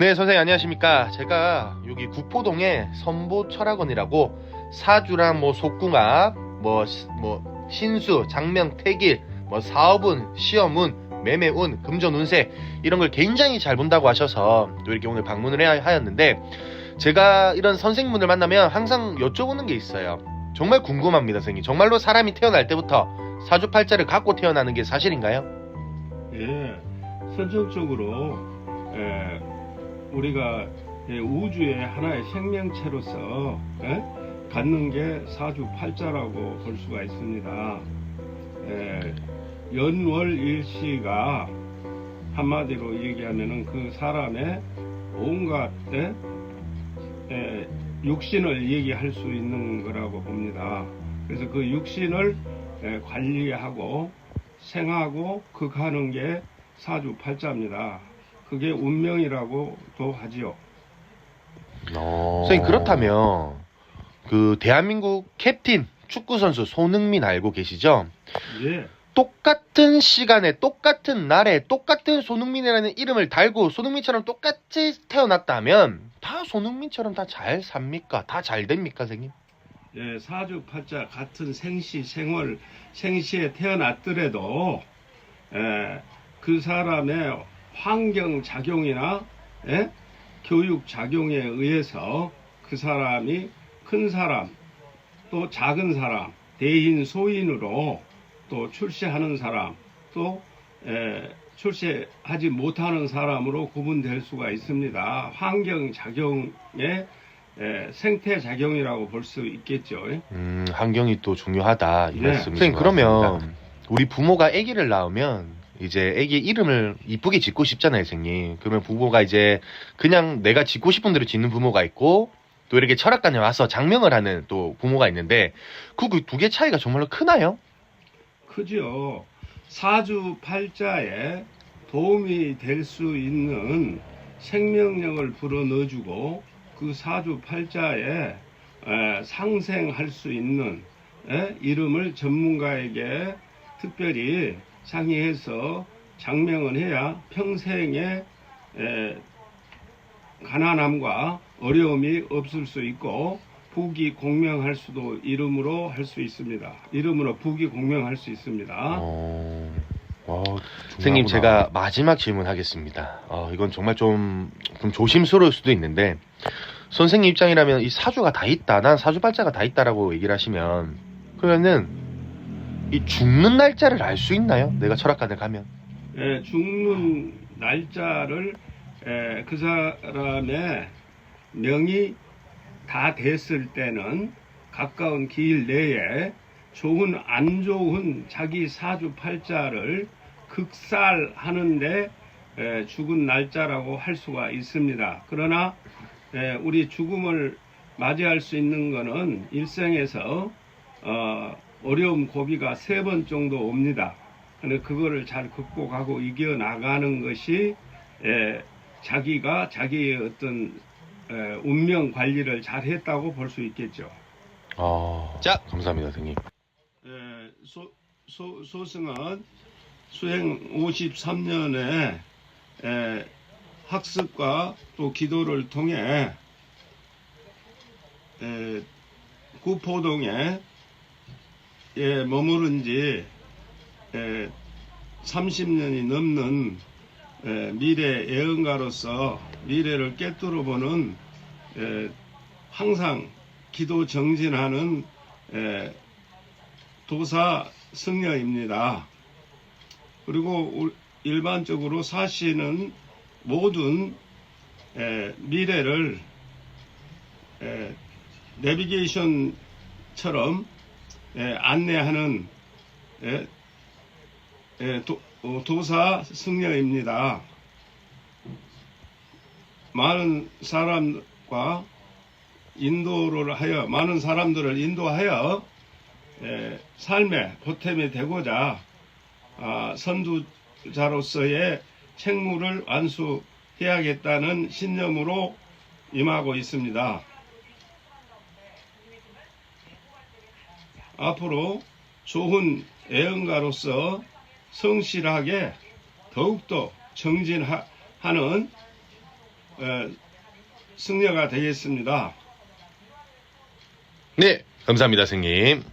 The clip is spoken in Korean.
네, 선생님 안녕하십니까. 제가 여기 국포동에 선보철학원이라고 사주랑 뭐 속궁합, 뭐, 시- 뭐 신수, 장명, 태길, 뭐 사업운, 시험운, 매매운, 금전운세 이런 걸 굉장히 잘 본다고 하셔서 또 이렇게 오늘 방문을 하였는데 제가 이런 선생님분들 만나면 항상 여쭤보는 게 있어요. 정말 궁금합니다, 선생님. 정말로 사람이 태어날 때부터 사주팔자를 갖고 태어나는 게 사실인가요? 예, 선정적으로 예, 우리가 예, 우주의 하나의 생명체로서 예, 갖는 게 사주팔자라고 볼 수가 있습니다. 예, 연월일시가 한마디로 얘기하면은 그 사람의 온갖 예, 예, 육신을 얘기할 수 있는 거라고 봅니다. 그래서 그 육신을 예, 관리하고 생하고 극하는 게 사주팔자입니다. 그게 운명이라고도 하지요. 선생님 그렇다면 그 대한민국 캡틴 축구 선수 손흥민 알고 계시죠? 예, 똑같은 시간에 똑같은 날에 똑같은 손흥민이라는 이름을 달고 손흥민처럼 똑같이 태어났다면 다 손흥민처럼 다 잘 삽니까? 다 잘 됩니까, 선생님? 예, 사주팔자 같은 생시 생월 생시에 태어났더라도 예, 그 사람의 환경 작용이나 예? 교육 작용에 의해서 그 사람이 큰 사람 또 작은 사람 대인 소인으로 또 출세하는 사람 또 예, 출세하지 못하는 사람으로 구분될 수가 있습니다. 환경 작용의 예, 생태 작용이라고 볼 수 있겠죠. 예? 음, 환경이 또 중요하다 이 네. 말씀이신 선생님, 것 그러면 우리 부모가 아기를 낳으면 이제 아기 이름을 이쁘게 짓고 싶잖아요, 선생님. 그러면 부모가 이제 그냥 내가 짓고 싶은 대로 짓는 부모가 있고 또 이렇게 철학관에 와서 장명을 하는 또 부모가 있는데 그두개 차이가 정말로 크나요? 크죠. 사주 팔자에 도움이 될 수 있는 생명력을 불어 넣어주고 그 사주 팔자에 에, 상생할 수 있는 에, 이름을 전문가에게 특별히 상의해서 장명을 해야 평생에 에, 가난함과 어려움이 없을 수 있고 부귀 공명할 수도 이름으로 할 수 있습니다. 이름으로 부귀 공명할 수 있습니다. 어, 어, 선생님 제가 마지막 질문하겠습니다. 어, 이건 정말 좀, 좀 조심스러울 수도 있는데 선생님 입장이라면 이 사주가 다 있다, 난 사주팔자가 다 있다라고 얘기를 하시면 그러면은 이 죽는 날짜를 알 수 있나요? 내가 철학관에 가면? 예, 죽는 날짜를 예, 그 사람의 명이 다 됐을 때는 가까운 기일 내에 좋은 안 좋은 자기 사주 팔자를 극살하는데 예, 죽은 날짜라고 할 수가 있습니다. 그러나 예, 우리 죽음을 맞이할 수 있는 것은 일생에서 어, 어려움 고비가 세 번 정도 옵니다. 근데 그거를 잘 극복하고 이겨 나가는 것이 에, 자기가 자기의 어떤 에, 운명 관리를 잘 했다고 볼 수 있겠죠. 어, 자. 감사합니다, 선생님. 에, 소, 소, 소승은 수행 53년에 학습과 또 기도를 통해 에, 구포동에 에, 머무른 지 에, 30년이 넘는 에, 미래 예언가로서 미래를 꿰뚫어 보는 에, 항상 기도 정진하는 에, 도사 승려입니다. 그리고 우- 일반적으로 사시는 모든 에, 미래를 에, 내비게이션처럼 에, 안내하는 에, 에, 도, 어, 도사 승려입니다. 많은 사람과 인도를 하여 많은 사람들을 인도하여 에, 삶의 보탬이 되고자 아, 선두자로서의 책무를 완수해야겠다는 신념으로 임하고 있습니다. 앞으로 좋은 애언가로서 성실하게 더욱더 정진하는 에, 승려가 되겠습니다. 네, 감사합니다, 선생님.